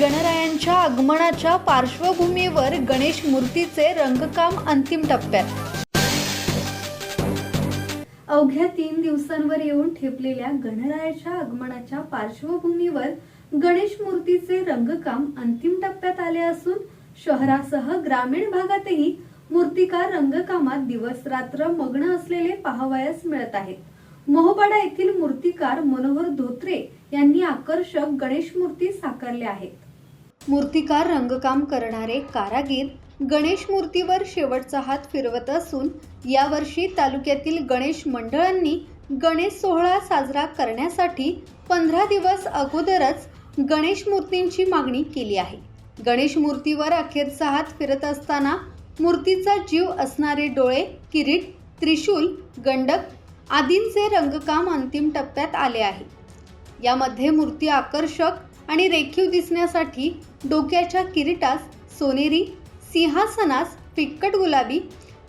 गणरायांच्या आगमनाच्या पार्श्वभूमीवर गणेश मूर्तीचे रंगकाम अंतिम टप्प्यात. अवघ्या तीन दिवसांवर येऊन ठेपलेल्या गणरायाच्या आगमनाच्या पार्श्वभूमीवर गणेश मूर्तीचे रंगकाम अंतिम टप्प्यात आले असून शहरासह ग्रामीण भागातही मूर्तिकार रंगकामात दिवस रात्र मग्न असलेले पाहावयास मिळत आहेत मोहबाडा येथील मूर्तिकार मनोहर धोत्रे यांनी आकर्षक गणेश मूर्ती साकारल्या आहेत. मूर्तिकार रंगकाम करणारे कारागीर गणेश मूर्तीवर शेवटचा हात फिरवत असून यावर्षी तालुक्यातील गणेश मंडळांनी गणेश सोहळा साजरा करण्यासाठी पंधरा दिवस अगोदरच गणेश मूर्तींची मागणी केली आहे. गणेश मूर्तीवर अखेरचा हात फिरत असताना मूर्तीचा जीव असणारे डोळे किरीट त्रिशूल गंडक आदींचे रंगकाम अंतिम टप्प्यात आले आहे. यामध्ये मूर्ती आकर्षक आणि रेखीव दिसण्यासाठी डोक्याच्या किरीटास सोनेरी सिंहासनास फिक्कट गुलाबी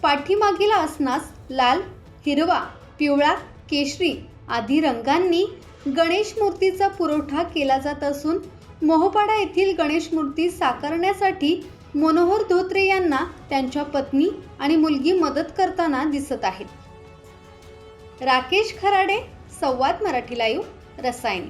पाठीमागील आसनास लाल हिरवा पिवळा केशरी आदी रंगांनी गणेश मूर्तीचा पुरवठा केला जात असून मोहपाडा येथील गणेश मूर्ती साकारण्यासाठी मनोहर धोत्रे यांना त्यांच्या पत्नी आणि मुलगी मदत करताना दिसत आहेत. राकेश खराडे संवाद मराठी लाईव्ह रसायन.